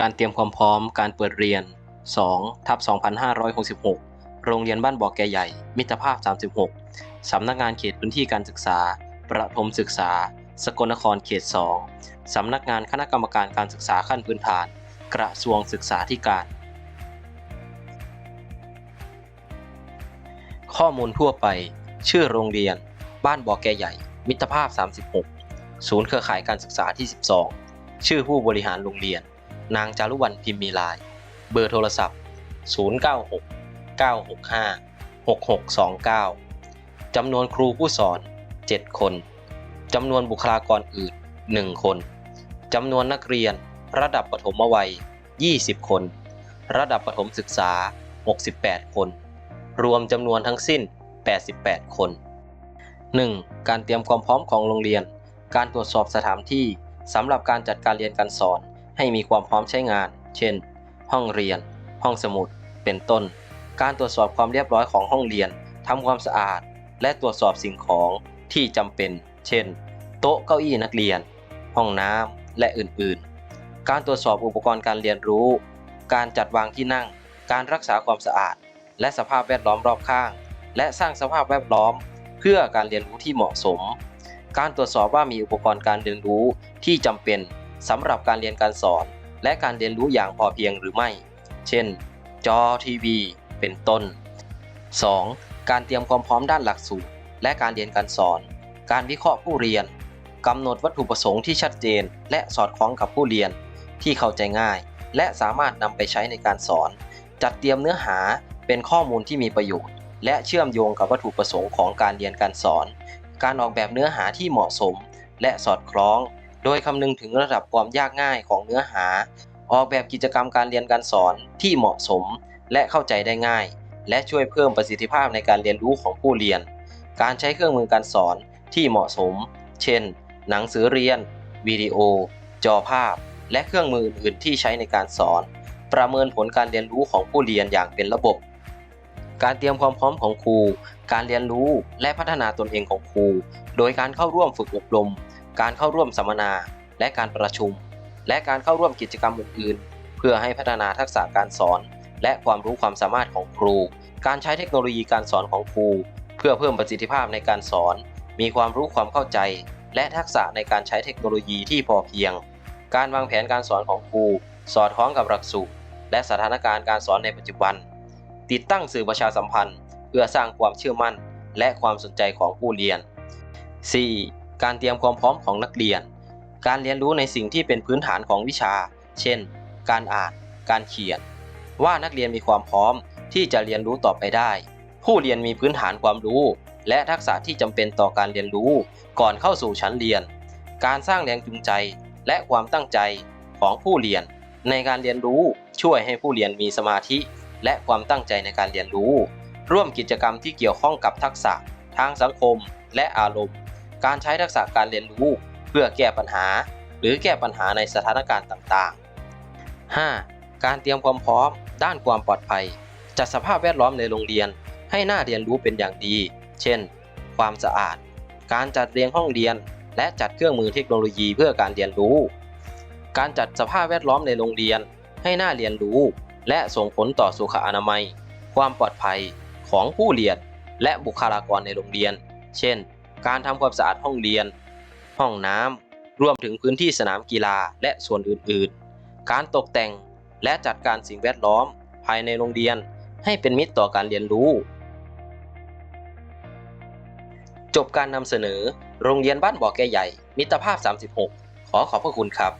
การเตรียมความพร้อมการเปิดเรียน2ทับ2566 โรงเรียนบ้านบ่อแก่ใหญ่ มิตรภาพ 36 สำนักงานเขตพื้นที่การศึกษา ประถมศึกษา สกลนครเขต 2 สำนักงานคณะกรรมการการศึกษาขั้นพื้นฐาน กระทรวงศึกษาธิการ ข้อมูลทั่วไป ชื่อโรงเรียน บ้านบ่อแก่ใหญ่ มิตรภาพ 36 ศูนย์เครือข่ายการศึกษาที่ 12 ชื่อผู้บริหารโรงเรียน นางจารุวรรณพิมมีลาย เบอร์โทรศัพท์ 096 965 6629 จำนวนครูผู้สอน 7 คน จำนวนบุคลากรอื่น 1 คน จำนวนนักเรียนระดับประถมวัย 20 คน ระดับประถมศึกษา 68 คน รวมจำนวนทั้งสิ้น 88 คน 1. การเตรียมความพร้อมของโรงเรียน การตรวจสอบสถานที่สำหรับการจัดการเรียนการสอน ให้มีความพร้อมใช้งาน เช่น ห้องเรียน ห้องสมุด เป็นต้น การตรวจสอบความเรียบร้อยของห้องเรียนทำความสะอาด และตรวจสอบสิ่งของที่จำเป็น เช่น โต๊ะเก้าอี้นักเรียน ห้องน้ำและอื่นๆ การตรวจสอบอุปกรณ์การเรียนรู้ การจัดวางที่นั่ง การรักษาความสะอาด และสภาพแวดล้อมรอบข้าง และสร้างสภาพแวดล้อม เพื่อการเรียนรู้ที่เหมาะสม การตรวจสอบว่ามีอุปกรณ์การเรียนรู้ที่จำเป็น สำหรับการเรียนการสอน และการเรียนรู้อย่างพอเพียงหรือไม่ เช่น จอทีวี เป็นต้น 2. การเตรียมความพร้อมด้านหลักสูตร และการเรียนการสอน การวิเคราะห์ผู้เรียนกำหนดวัตถุประสงค์ที่ชัดเจน และสอดคล้องกับผู้เรียน ที่เข้าใจง่าย และสามารถนำไปใช้ในการสอน จัดเตรียมเนื้อหาเป็นข้อมูลที่มีประโยชน์ และเชื่อมโยงกับวัตถุประสงค์ของการเรียนการสอน การออกแบบเนื้อหาที่เหมาะสม และสอดคล้อง โดยคำนึงถึงระดับความยากง่ายของเนื้อหา ออกแบบกิจกรรมการเรียนการสอนที่เหมาะสมและเข้าใจได้ง่าย และช่วยเพิ่มประสิทธิภาพในการเรียนรู้ของผู้เรียน การใช้เครื่องมือการสอนที่เหมาะสม เช่น หนังสือเรียน วิดีโอ จอภาพ และเครื่องมืออื่นที่ใช้ในการสอน ประเมินผลการเรียนรู้ของผู้เรียนอย่างเป็นระบบ การเตรียมความพร้อมของครู การเรียนรู้และพัฒนาตนเองของครู โดยการเข้าร่วมฝึกอบรม การเข้าร่วมสัมมนา และการประชุม และการเข้าร่วมกิจกรรมอื่นๆ เพื่อให้พัฒนาทักษะการสอน และความรู้ความสามารถของครู การใช้เทคโนโลยีการสอนของครู เพื่อเพิ่มประสิทธิภาพในการสอน มีความรู้ความเข้าใจ และทักษะในการใช้เทคโนโลยีที่พอเพียง การวางแผนการสอนของครู สอดคล้องกับหลักสูตรและสถานการณ์การสอนในปัจจุบัน ติดตั้งสื่อประชาสัมพันธ์ เพื่อสร้างความเชื่อมั่น และความสนใจของผู้เรียน 4. การเตรียมความพร้อมของนักเรียน การเรียนรู้ในสิ่งที่เป็นพื้นฐานของวิชา เช่น การอ่าน การเขียน ว่านักเรียนมีความพร้อมที่จะเรียนรู้ต่อไปได้ ผู้เรียนมีพื้นฐานความรู้ และทักษะที่จำเป็นต่อการเรียนรู้ ก่อนเข้าสู่ชั้นเรียน การสร้างแรงจูงใจ และความตั้งใจของผู้เรียน ในการเรียนรู้ช่วยให้ผู้เรียนมีสมาธิ และความตั้งใจในการเรียนรู้ ร่วมกิจกรรมที่เกี่ยวข้องกับทักษะทางสังคม และอารมณ์ การใช้ทักษะการเรียนรู้ เพื่อแก้ปัญหา หรือแก้ปัญหาในสถานการณ์ต่างๆ 5. การเตรียมความพร้อม ด้านความปลอดภัย จัดสภาพแวดล้อมในโรงเรียน ให้น่าเรียนรู้เป็นอย่างดี เช่น ความสะอาด การจัดเรียงห้องเรียน และจัดเครื่องมือเทคโนโลยีเพื่อการเรียนรู้ การจัดสภาพแวดล้อมในโรงเรียน ให้น่าเรียนรู้ และส่งผลต่อสุขอนามัย ความปลอดภัยของผู้เรียน และบุคลากรในโรงเรียน เช่น การทำความสะอาดห้องเรียน ห้องน้ำรวมถึงพื้นที่สนามกีฬาและส่วนอื่นๆ การตกแต่งและจัดการสิ่งแวดล้อม ภายในโรงเรียนให้เป็นมิตรต่อการเรียนรู้ จบการนำเสนอ โรงเรียนบ้านบ่อแก่ใหญ่ มิตรภาพ 36 ขอขอบพระคุณครับ